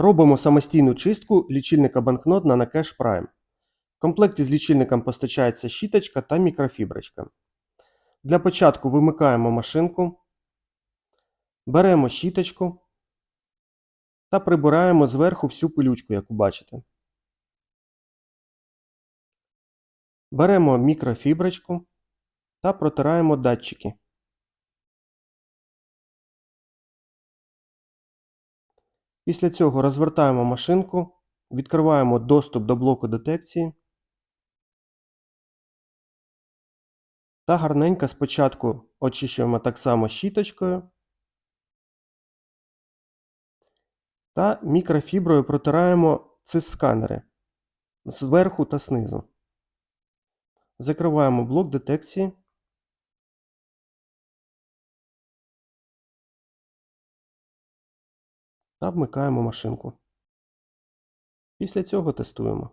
Робимо самостійну чистку лічильника банкнот на Nacash Prime. В комплекті з лічильником постачається щіточка та мікрофіброчка. Для початку вимикаємо машинку, беремо щіточку та прибираємо зверху всю пилючку, яку бачите. Беремо мікрофіброчку та протираємо датчики. Після цього розвертаємо машинку, відкриваємо доступ до блоку детекції та гарненько спочатку очищуємо так само щіточкою та мікрофіброю протираємо цис-сканери зверху та знизу. Закриваємо блок детекції. Та вмикаємо машинку. Після цього тестуємо.